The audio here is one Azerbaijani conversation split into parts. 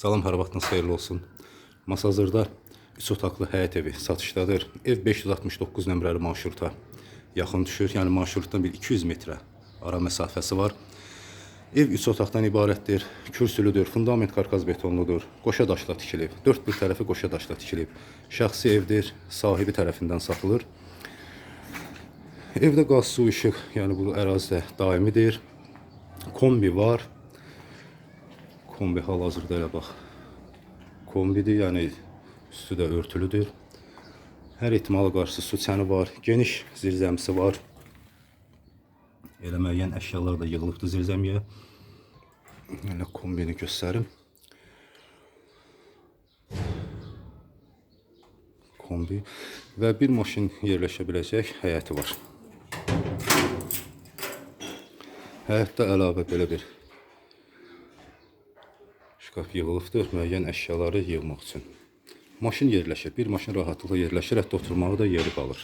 Salam, hər vaxtınız xeyirli olsun. Masazırda 3 otaqlı həyət evi satışdadır. Ev 569 nömrəli marşruta yaxın düşür. Yəni marşrutdan bir 200 metrə ara məsafəsi var. Ev 3 otaqdan ibarətdir. Kürsülüdür, fundament karkaz betonludur. Qoşa daşla tikilib. 4 bir tərəfi qoşa daşla tikilib. Şəxsi evdir, sahibi tərəfindən satılır. Evdə qaz, su, işıq, yəni bu ərazidə daimidir. Kombi var. Kombi hal-hazırda elə bax. Kombidir, yəni üstü də örtülüdür. Hər ehtimala qarşı su çəni var, geniş zirzəmisi var. Elə müəyyən əşyalar da yığılıbdı zirzəmiyə. Elə kombini göstərim. Kombi və bir maşın yerləşə biləcək həyəti var. Həyətdə əlavə belə bir şkaf yığılıbdır müəyyən əşyaları yığmaq üçün. Maşın yerləşir, bir maşın rahatlıqla yerləşir, hətta oturmağa da yeri qalır.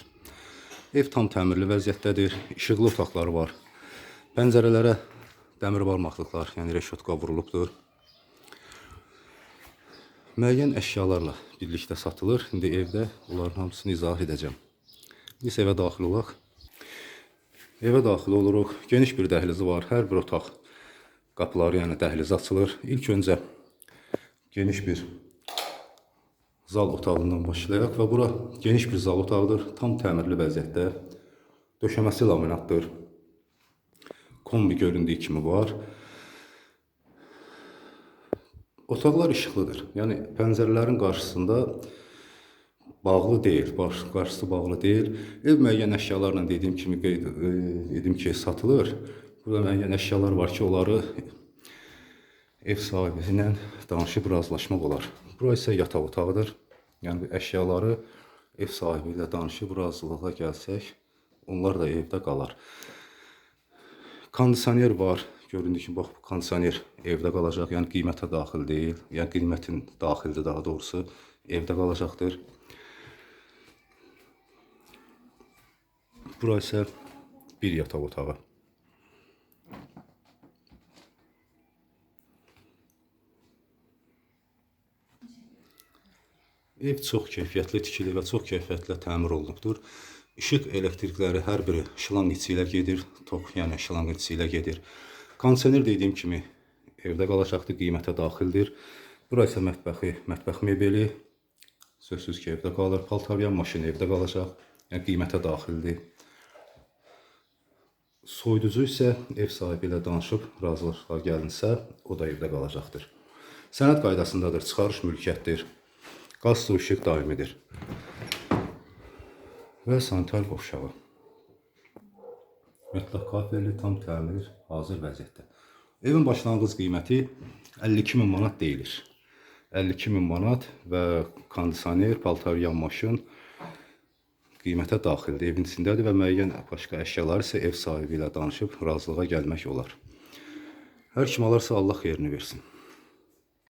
Ev tam təmirli vəziyyətdədir, işıqlı otaqları var. Pəncərələrə dəmir barmaqlıqlar, yəni reşotka vurulubdur. Müəyyən əşyalarla birlikdə satılır. İndi evdə bunların hamısını izah edəcəm. Biz evə daxil olaq. Evə daxil oluruq. Geniş bir dəhlizi var. Hər bir otaq qapıları, yəni dəhliz açılır. İlk öncə geniş bir zal otağından başlayaq və bura geniş bir zal otağıdır. Tam təmirli vəziyyətdə. Döşəməsi laminatdır. Kombi göründüyü kimi var. Otaqlar işıqlıdır. Yəni pəncərələrin qarşısında bağlı deyil, baş, qarşısı bağlı deyil. Ev müəyyən əşyalarla dediyim kimi qeyd e, dedim ki, satılır. Burada müəyyən əşyalar var ki, onları ev sahibi ilə danışıb razılaşmaq olar. Bura isə yataq otağıdır. Yəni əşyaları ev sahibi ilə danışıb razılığa gəlsək, onlar da evdə qalar. Kondisioner var. Göründüyü kimi bax bu kondisioner evdə qalacaq. Yəni qiymətə daxil deyil. Yəni qiymətin daxildir daha doğrusu. Evdə qalacaqdır. Bura isə bir yataq otağı. Ev çox keyfiyyətli tikili və çox keyfiyyətlə təmir olunubdur. İşıq elektrikləri hər biri şlanq içi ilə gedir, tok, yəni şlanq içi ilə gedir. Kondisioner dediyim kimi evdə qalacaqdır, qiymətə daxildir. Bura isə mətbəxi, mətbəx mebeli sözsüz ki, evdə qalır. Paltaryan maşını evdə qalacaq, yəni qiymətə daxildir. Soyuducu isə ev sahibi ilə danışıb razılığa gəlinsə, o da evdə qalacaqdır. Sənəd qaydasındadır, çıxarış mülkiyyətdir. Su işıq daimidir. Və sanitar qovşağı. Mətbəx kafelli, tam təmir, hazır vəziyyətdə. Evin başlanğıc qiyməti 52 min manat deyilir. 52 min manat və kondisioner, paltaryan maşın qiymətə daxildir. Evin içindədir və müəyyən başqa əşyalar isə ev sahibi ilə danışıb razılığa gəlmək olar. Hər kim alarsa Allah xeyrini versin.